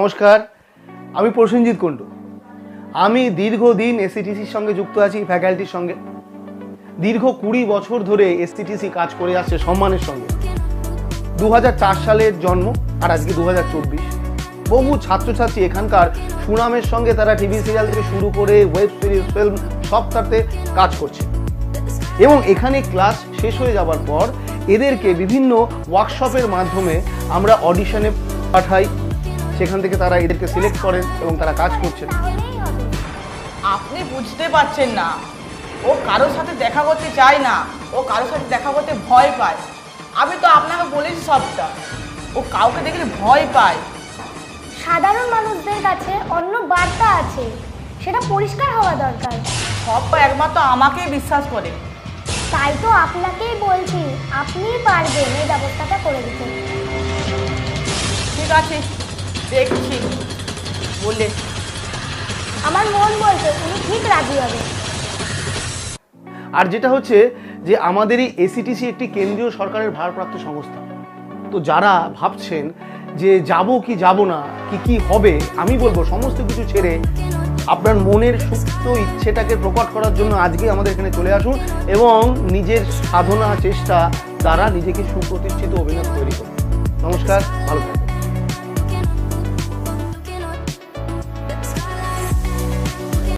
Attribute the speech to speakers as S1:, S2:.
S1: নমস্কার, আমি প্রসেনজিৎ কুণ্ডু। আমি দীর্ঘদিন এসিটিসির সঙ্গে যুক্ত আছি ফ্যাকাল্টির সঙ্গে। দীর্ঘ কুড়ি বছর ধরে এসটিটিসি কাজ করে আসছে সম্মানের সঙ্গে। দু হাজার চার সালের জন্ম আর আজকে দু হাজার চব্বিশ। বহু ছাত্রছাত্রী এখানকার সুনামের সঙ্গে তারা টিভি সিরিয়াল থেকে শুরু করে ওয়েব সিরিজ ফিল্ম সব তাতে কাজ করছে। এবং এখানে ক্লাস শেষ হয়ে যাবার পর এদেরকে বিভিন্ন ওয়ার্কশপের মাধ্যমে আমরা অডিশনে পাঠাই। সেখান থেকে তারা এদেরকে সিলেক্ট করেন এবং তারা কাজ করছেন।
S2: আপনি বুঝতে পারছেন না। ও কারোর সাথে দেখা করতে চায় না। ও কারোর সাথে দেখা করতে ভয় পায়। আমি তো আপনাকে বলেছি সবটা। ও কাউকে দেখলে ভয় পায়।
S3: সাধারণ মানুষদের কাছে অন্য বার্তা আছে। সেটা পরিষ্কার হওয়া দরকার।
S2: সব একমাত্র আমাকেই বিশ্বাস করে।
S3: তাই তো আপনাকেই বলছি আপনিই পারবেন এই ব্যবস্থাটা করে দিতে।
S2: ঠিক আছে দেখছি বলে।
S3: আমার মন বলছে উনি ঠিক রাজি হবে।
S1: আর যেটা হচ্ছে যে আমাদের এই এসিটিসি একটি কেন্দ্রীয় সরকারের ভারপ্রাপ্ত সংস্থা। তো যারা ভাবছেন যে যাব কি যাব না কি কি হবে আমি বলব সমস্ত কিছু ছেড়ে আপনার মনের সুস্থ ইচ্ছেটাকে প্রকট করার জন্য আজকে আমাদের এখানে চলে আসুন এবং নিজের সাধনা, চেষ্টা দ্বারা নিজেকে সুপ্রতিষ্ঠিত অভিনয় তৈরি করুন। নমস্কার, ভালো থাকবেন।